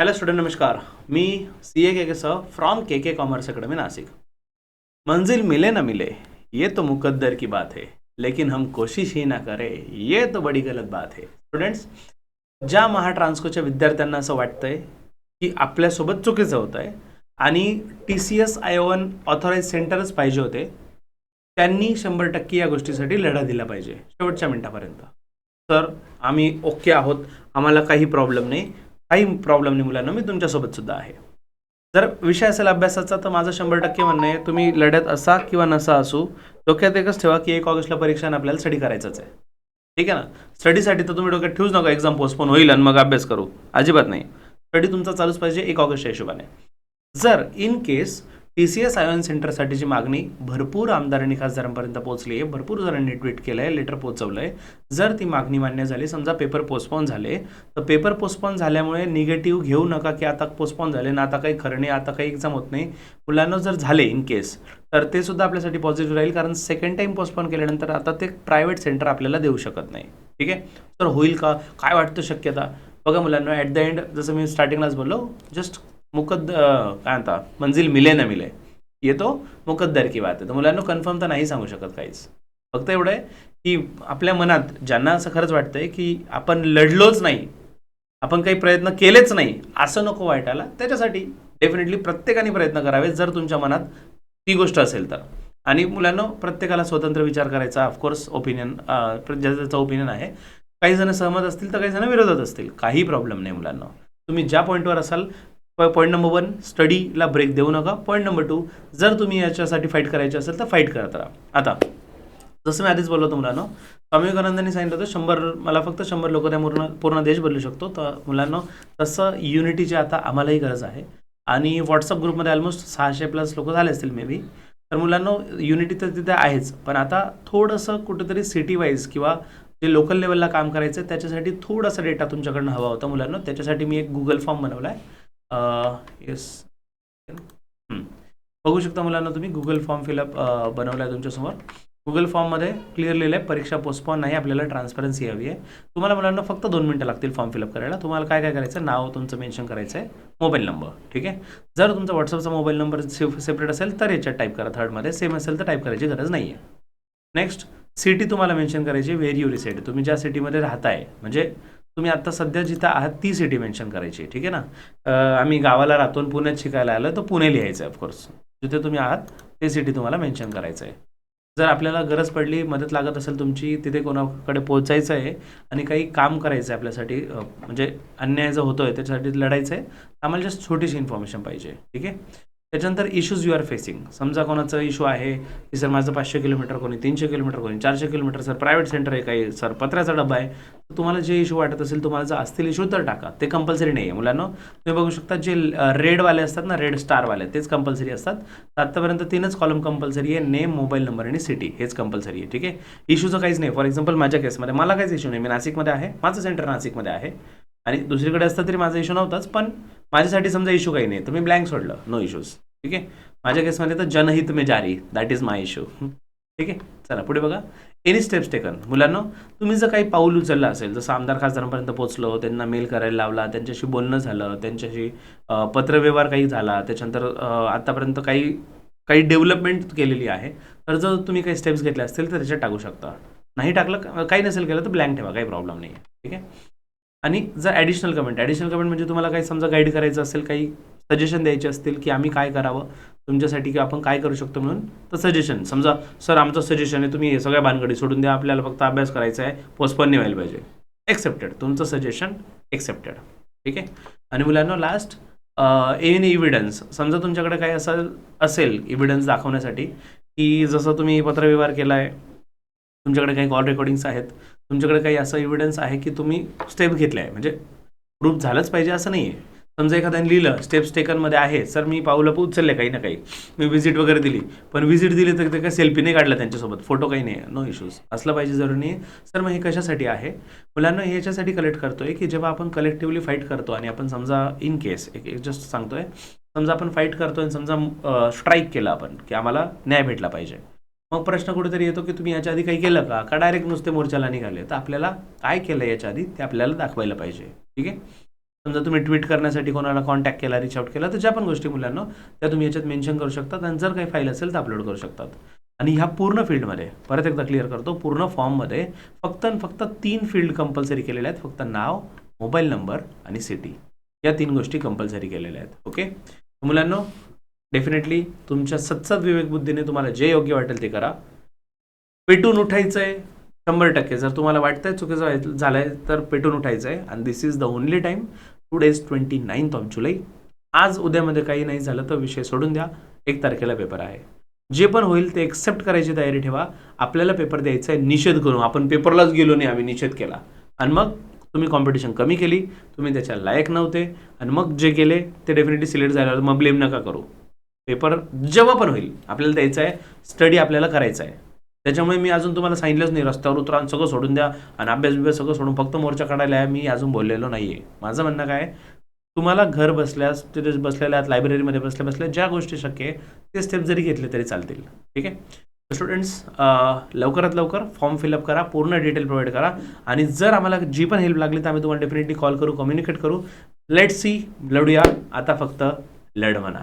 Hello student नमस्कार. मी C ए के के सह from K K commerce academy Nashik. मंजिल मिले ना मिले ये तो मुकद्दर की बात है लेकिन हम कोशिश ही ना करें ये तो बड़ी गलत बात है. स्टुडंट्स ज्या महाट्रान्स्कोच्या विद्यार्थ्यांना असं वाटतंय की आपल्यासोबत चुकीचं होतं आहे आणि T C S iON authorise सेंटरच पाहिजे होते त्यांनी शंभर टक्के या गोष्टीसाठी लढा दिला पाहिजे शेवटच्या मिनिटापर्यंत. तर आम्ही ओके आहोत आम्हाला काही प्रॉब्लेम नाही. काही प्रॉब्लेम नाही मुलांना मी तुमच्यासोबत सुद्धा आहे. जर विषय असेल अभ्यासाचा तर माझं शंभर टक्के म्हणणं आहे तुम्ही लढ्यात असा किंवा नसा असू डोक्यात एकच ठेवा की एक ऑगस्टला परीक्षा आणि आपल्याला स्टडी करायचंच आहे. ठीक आहे ना? स्टडीसाठी तर तुम्ही डोक्यात ठेवूच नका एक्झाम पोस्टपोन होईल आणि मग अभ्यास करू. अजिबात नाही. स्टडी तुमचा चालूच पाहिजे एक ऑगस्टच्या हिशोबाने. जर in case T C S iON सेंटरसाठीची मागणी भरपूर आमदारांनी खासदारांपर्यंत पोहोचली आहे. भरपूर जणांनी ट्विट केलं आहे लेटर पोहोचवलं आहे जर ती मागणी मान्य झाली समजा पेपर पोस्टपोन झाले तर पेपर पोस्टपोन झाल्यामुळे निगेटिव्ह घेऊ नका की आता पोस्टपोन झाले ना आता काही खरं नाही आता काही एक्झाम होत नाही. मुलांना जर झाले इन केस तर ते सुद्धा आपल्यासाठी पॉझिटिव्ह राहील कारण सेकंड टाईम पोस्टपोन केल्यानंतर आता ते प्रायव्हेट सेंटर आपल्याला देऊ शकत नाही. ठीक आहे? तर होईल का? काय वाटतं शक्यता? बघा मुलांना ॲट द एंड जसं मी स्टार्टिंगलाच बोललो जस्ट मुकद्द काय म्हणता? मंजिल मिले ना मिले. येतो मुकद्दर की बात आहे तर मुलांना कन्फर्म तर नाही सांगू शकत काहीच. फक्त एवढं आहे की आपल्या मनात ज्यांना असं खरंच वाटतंय की आपण लढलोच नाही आपण काही प्रयत्न केलेच नाही असं नको वाटायला त्याच्यासाठी डेफिनेटली प्रत्येकाने प्रयत्न करावे जर तुमच्या मनात ती गोष्ट असेल तर. आणि मुलांना प्रत्येकाला स्वतंत्र विचार करायचा ऑफकोर्स ओपिनियन ज्याचा ओपिनियन आहे. काही जण सहमत असतील तर काही जण विरोधात असतील. काही प्रॉब्लेम नाही मुलांना. तुम्ही ज्या पॉईंटवर असाल पॉईंट नंबर वन स्टडीला ब्रेक देऊ नका. पॉईंट नंबर टू जर तुम्ही याच्यासाठी फाईट करायचे असेल तर फाईट करत राहा. आता जसं मी आधीच बोललो होतो मुलांना स्वामी विवेकानंदांनी सांगितलं होतं शंभर मला फक्त शंभर लोक त्या पूर्ण पूर्ण देश बदलू शकतो. तर मुलांना तसं युनिटीची आता आम्हालाही गरज आहे. आणि व्हॉट्सअप ग्रुपमध्ये ऑलमोस्ट सहाशे प्लस लोक झाले असतील मे बी तर मुलांना युनिटी तर तिथे आहेच. पण आता थोडंसं कुठेतरी सिटी वाईज किंवा जे लोकल लेवलला काम करायचं आहे त्याच्यासाठी थोडासा डेटा तुमच्याकडनं हवा होता मुलांना. त्याच्यासाठी मी एक गुगल फॉर्म बनवला आहे येस बघू शकता मुलांना तुम्ही गुगल फॉर्म फिलअप बनवला आहे तुमच्यासमोर. गुगल फॉर्ममध्ये क्लिअर लिहिलं आहे परीक्षा पोस्टपॉन नाही आपल्याला ट्रान्सपरन्सी हवी आहे. तुम्हाला मुलांना फक्त दोन मिनटं लागतील फॉर्म फिलअप करायला. तुम्हाला काय काय करायचं नाव तुमचं मेन्शन करायचं आहे मोबाईल नंबर ठीक आहे? जर तुमचा व्हॉट्सअपचा मोबाईल नंबर सेपरेट असेल तर याच्यात टाईप करा थर्डमध्ये सेम असेल तर टाईप करायची गरज नाही आहे नेक्स्ट सिटी तुम्हाला मेन्शन करायची व्हेरी यू सिटी तुम्ही ज्या सिटीमध्ये राहताय म्हणजे तुम्ही आता सध्या जिथं आहात ती सिटी मेन्शन करायची ठीक आहे ना? आम्ही गावाला राहतो पुण्यात शिकायला आलं तर पुणे लिहायचं आहे ऑफकोर्स जिथे तुम्ही आहात ते सिटी तुम्हाला मेन्शन करायचं आहे. जर आपल्याला गरज पडली मदत लागत असेल तुमची तिथे कोणाकडे पोहोचायचं आहे आणि काही काम करायचं आहे आपल्यासाठी म्हणजे अन्याय जो होतोय त्याच्यासाठी लढायचं आहे आम्हाला जस्ट छोटीशी इन्फॉर्मेशन पाहिजे ठीक आहे? त्याच्यानंतर इश्यूज यू आर फेसिंग समजा कोणाचा इशू आहे की सर माझं पाचशे किलोमीटर कोणी तीनशे किलोमीटर कोणी चारशे किलोमीटर सर प्रायव्हेट सेंटर आहे काही सर पत्र्याचा डबा आहे तर तुम्हाला जे इशू वाटत असेल तुम्हाला जर असतील इशू तर टाका. ते कंपल्सरी नाही आहे मुलांना. तुम्ही बघू शकता जे रेडवाले असतात ना रेड स्टारवाले तेच कंपल्सरी असतात. आत्तापर्यंत तीनच कॉलम कंपल्सरी आहे नेम मोबाईल नंबर आणि सिटी हेच कंपल्सरी आहे ठीक आहे? इशूचं काहीच नाही. फॉर एक्झाम्पल माझ्या केसमध्ये मला काहीच इश्यू नाही. मी नाशिकमध्ये आहे माझं सेंटर नाशिकमध्ये आहे. आणि दुसरीकडे असतं तरी माझा इशू नव्हताच पण माझ्यासाठी समजा इशू काही नाही तर मी ब्लँक सोडलं नो इश्यूज ठीक आहे? माझ्या केसमध्ये तर जनहित मे जारी दॅट इज माय इश्यू ठीक आहे? चला पुढे बघा. एनी स्टेप्स टेकन मुलांना तुम्ही जर काही पाऊल उचललं असेल जसं आमदार खासदारांपर्यंत पोहोचलो त्यांना मेल करायला लावला त्यांच्याशी बोलणं झालं त्यांच्याशी पत्रव्यवहार काही झाला त्याच्यानंतर आतापर्यंत काही काही डेव्हलपमेंट केलेली आहे तर जर तुम्ही काही स्टेप्स घेतले असतील तर त्याच्यात टाकू शकता. नाही टाकलं काही नसेल केलं तर ब्लँक ठेवा काही प्रॉब्लेम नाही आहे ठीक आहे? आणि जर ॲडिशनल कमेंट ॲडिशनल कमेंट म्हणजे तुम्हाला काही समजा गाईड करायचं असेल काही सजेशन द्यायचे असतील की आम्ही काय करावं तुमच्यासाठी की आपण काय करू शकतो म्हणून तर सजेशन समजा सर आमचं सजेशन आहे तुम्ही हे सगळ्या भानगडी सोडून द्या आपल्याला फक्त अभ्यास करायचा आहे पोस्टपोन नाही व्हायला पाहिजे. एक्सेप्टेड तुमचं सजेशन एक्सेप्टेड ठीक आहे? आणि मुलांना लास्ट एन इव्हिडन्स समजा तुमच्याकडे काही असं असेल इव्हिडन्स दाखवण्यासाठी की जसं तुम्ही पत्रव्यवहार केला आहे तुमच्याकडे काही कॉल रेकॉर्डिंग्स आहेत तुमच्याकडे काही असं इव्हिडन्स आहे की तुम्ही स्टेप घेतले आहे म्हणजे प्रूफ झालंच पाहिजे असं नाही आहे समजा एखाद्याने लिहिलं स्टेप्स टेकनमध्ये आहे सर मी पाऊलं उचलले काही ना काही. मी व्हिजिट वगैरे दिली. पण व्हिजिट दिली तर ते काही सेल्फी नाही काढला त्यांच्यासोबत. फोटो काही नाही. नो इश्यूज असलं पाहिजे जरूर नाही सर मग हे कशासाठी आहे? मुलांना हे याच्यासाठी कलेक्ट करतोय की जेव्हा आपण कलेक्टिव्हली फाईट करतो आणि आपण समजा इन केस एक जस्ट सांगतोय. समजा आपण फाईट करतो आणि समजा स्ट्राईक केलं आपण की आम्हाला न्याय भेटला पाहिजे. मग प्रश्न कुठेतरी येतो की तुम्ही याच्या आधी काही केलं का? का डायरेक्ट नुसते मोर्चाला निघाले? तर आपल्याला काय केलं याच्या आधी? ते आपल्याला दाखवायला पाहिजे. ठीक आहे? समजा तुम्ही ट्विट करण्यासाठी कोणाला कॉन्टॅक्ट केला रिच आउट केला तर ज्या पण गोष्टी मुलांना त्या तुम्ही याच्यात मेन्शन करू शकतात आणि जर काही फाईल असेल तर अपलोड करू शकतात. आणि ह्या पूर्ण फील्डमध्ये परत एकदा क्लिअर करतो पूर्ण फॉर्ममध्ये फक्त आणि फक्त तीन फील्ड कंपल्सरी केलेल्या आहेत. फक्त नाव मोबाईल नंबर आणि सिटी या तीन गोष्टी कंपल्सरी केलेल्या आहेत. ओके मुलांनो डेफिनेटली तुमच्या सत्सद विवेकबुद्धीने तुम्हाला जे योग्य वाटेल ते करा. पेटून उठायचं आहे शंभर टक्के. जर तुम्हाला वाटतंय चुकीचं झालं झालंय तर पेटून उठायचं आहे आणि this is the only time two days twenty ninth of July आज उद्यामध्ये काही नाही झालं तर विषय सोडून द्या. एक तारखेला पेपर आहे. जे पण होईल ते एक्सेप्ट करायची तयारी ठेवा. आपल्याला पेपर द्यायचा आहे निषेध करू. आपण पेपरलाच गेलो नाही आम्ही निषेध केला. आणि मग तुम्ही कॉम्पिटिशन कमी केली. तुम्ही त्याच्या लायक नव्हते. आणि मग जे केले ते डेफिनेटली सिलेक्ट झाल्यावर मग ब्लेम नका करू. पेपर जेव्हा पण होईल आपल्याला द्यायचं आहे स्टडी आपल्याला करायचा आहे. त्याच्यामुळे मी अजून तुम्हाला सांगितलंच नाही रस्त्यावर उतरा सगळं सोडून द्या आणि अभ्यास बिभ्यास सगळं सोडून फक्त मोर्चा काढायला आहे मी अजून बोललेलो नाही आहे माझं म्हणणं काय आहे, तुम्हाला घर बसल्यास तिथे बसलेल्या लायब्ररीमध्ये बसल्या बसल्या ज्या गोष्टी शक्य आहे ते स्टेप जरी घेतले तरी चालतील. ठीक आहे? स्टुडंट्स लवकरात लवकर फॉर्म फिलअप करा पूर्ण डिटेल प्रोव्हाइड करा आणि जर आम्हाला जी पण हेल्प लागली तर आम्ही तुम्हाला डेफिनेटली कॉल करू कम्युनिकेट करू. लेट सी लढूया. आता फक्त लढ म्हणा